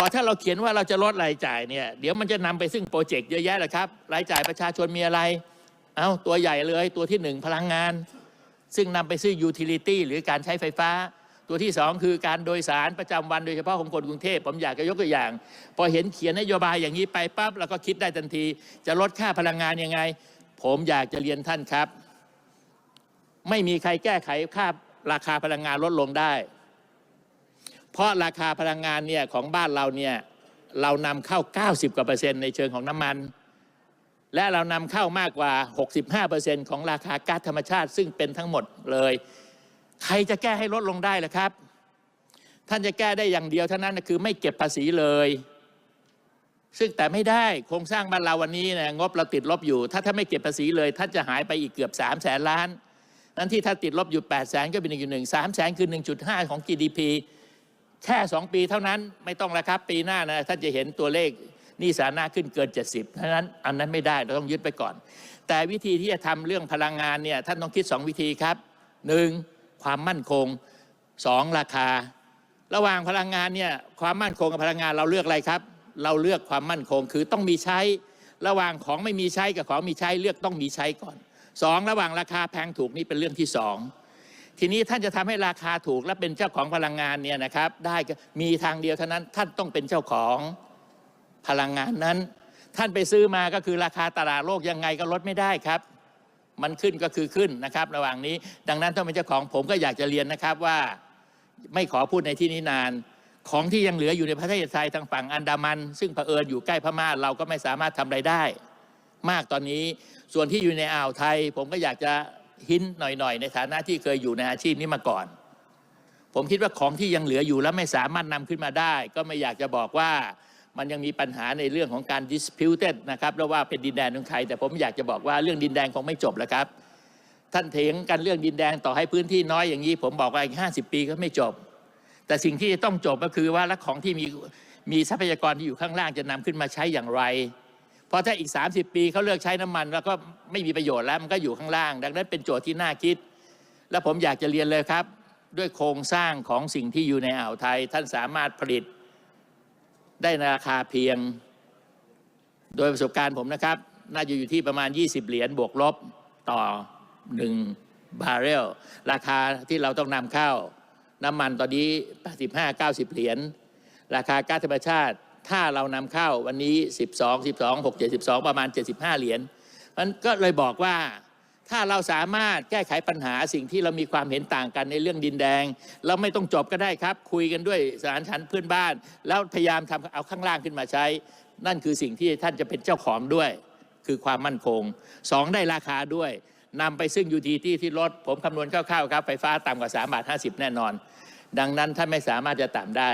พอถ้าเราเขียนว่าเราจะลดรายจ่ายเนี่ยเดี๋ยวมันจะนำไปซึ่งโปรเจกต์เยอะแยะเลยครับ รายจ่ายประชาชนมีอะไร เอาตัวใหญ่เลยตัวที่หนึ่งพลังงาน ซึ่งนำไปซื้อยูทิลิตี้หรือการใช้ไฟฟ้า ตัวที่สองคือการโดยสารประจำวันโดยเฉพาะของคนกรุงเทพผมอยากจะยกตัวอย่าง พอเห็นเขียนนโยบายอย่างนี้ไปปั๊บเราก็คิดได้ทันที จะลดค่าพลังงานยังไง ผมอยากจะเรียนท่านครับ ไม่มีใครแก้ไขค่าราคาพลังงานลดลงได้ เพราะราคาพลังงานเนี่ยของบ้านเราเนี่ยเรานำเข้า 90 กว่าเปอร์เซ็นต์ในเชิงของน้ำมัน และเรานำเข้ามากกว่า 65%ของราคาก๊าซธรรมชาติ ซึ่งเป็นทั้งหมดเลย ใครจะแก้ให้ลดลงได้ล่ะครับ ท่านจะแก้ได้อย่างเดียวเท่านั้นนะคือไม่เก็บภาษีเลย ซึ่งแต่ไม่ได้โครงสร้างบ้านเราวันนี้นะงบเราติดลบอยู่ ถ้าถ้าไม่เก็บภาษีเลยท่านจะหายไปอีกเกือบ3 0 0แสนล้านนั้นที่ถ้าติดลบอยู่8 0 0แสนก็เป็นอยู่หนึ่งสามแสนคือ1.5 ของ GDP แค่2ปีเท่านั้นไม่ต้องแล้วครับปีหน้านะท่านจะเห็นตัวเลขหนี่สาธารณะขึ้นเกิน 70เพราะนั้นอันนั้นไม่ได้เราต้องยึดไปก่อน แต่วิธีที่จะทำเรื่องพลังงานเนี่ยท่านต้องคิด 2 วิธีครับ 1. ความมั่นคง 2. ราคา ระหว่างพลังงานเนี่ยความมั่นคงกับพลังงานเราเลือกอะไรครับ เราเลือกความมั่นคงคือต้องมีใช้ ระหว่างของไม่มีใช้กับของมีใช้เลือกต้องมีใช้ก่อนสองระหว่างราคาแพงถูกนี่เป็นเรื่องที่สอง ทีนี้ท่านจะทำให้ราคาถูกและเป็นเจ้าของพลังงานเนี่ยนะครับ ได้มีทางเดียวเท่านั้น ท่านต้องเป็นเจ้าของพลังงานนั้น ท่านไปซื้อมาก็คือราคาตลาดโลกยังไงก็ลดไม่ได้ครับ มันขึ้นก็คือขึ้นนะครับ ระหว่างนี้ ดังนั้นต้องเป็นเจ้าของผมก็อยากจะเรียนนะครับว่าไม่ขอพูดในที่นี้นาน ของที่ยังเหลืออยู่ในประเทศไทยทางฝั่งอันดามัน ซึ่งเผอิญอยู่ใกล้พม่าเราก็ไม่สามารถทำอะไรได้ มากตอนนี้ส่วนที่อยู่ในอ่าวไทย ผมก็อยากจะ หินหน่อยๆ ในฐานะที่เคยอยู่ในอาชีพนี้มาก่อน ผมคิดว่าของที่ยังเหลืออยู่แล้วไม่สามารถนำขึ้นมาได้ ก็ไม่อยากจะบอกว่ามันยังมีปัญหาในเรื่องของการ disputed นะครับแล้วว่าเป็นดินแดนของใครแต่ผมอยากจะบอกว่าเรื่องดินแดนคงไม่จบแล้วครับ ท่านเถียงกันเรื่องดินแดนต่อให้พื้นที่น้อยอย่างนี้ ผมบอกว่าอีกห้าสิบปีก็ไม่จบ แต่สิ่งที่จะต้องจบก็คือว่าและของที่มีมีทรัพยากรที่อยู่ข้างล่างจะนำขึ้นมาใช้อย่างไร เพราะถ้าอีก 30 ปีเขาเลิกใช้น้ำมัน แล้วก็ไม่มีประโยชน์แล้วมันก็อยู่ข้างล่าง ดังนั้นเป็นโจทย์ที่น่าคิด และผมอยากจะเรียนเลยครับ ด้วยโครงสร้างของสิ่งที่อยู่ในอ่าวไทย ท่านสามารถผลิตได้ในราคาเพียง โดยประสบการณ์ผมนะครับ น่าจะอยู่ที่ประมาณ 20 เหรียญบวกลบต่อ 1 บาร์เรลราคาที่เราต้องนำเข้า น้ำมันตอนนี้ 85-90 เหรียญราคาก๊าซธรรมชาติ ถ้าเรานำเข้าวันนี้ 12 12 6 7 12 ประมาณ 75 เหรียญมันก็เลยบอกว่าถ้าเราสามารถแก้ไขปัญหาสิ่งที่เรามีความเห็นต่างกันในเรื่องดินแดง เราไม่ต้องจบก็ได้ครับ คุยกันด้วยสารชั้นเพื่อนบ้าน แล้วพยายามทำเอาข้างล่างขึ้นมาใช้ นั่นคือสิ่งที่ท่านจะเป็นเจ้าของด้วย คือความมั่นคงสองได้ราคาด้วยนำไปซึ่งยูทีที่ที่ลดผมคำนวณคร่าวๆครับไฟฟ้าต่ำกว่า3บาท50 แน่นอน ดังนั้นท่านไม่สามารถจะต่ำได้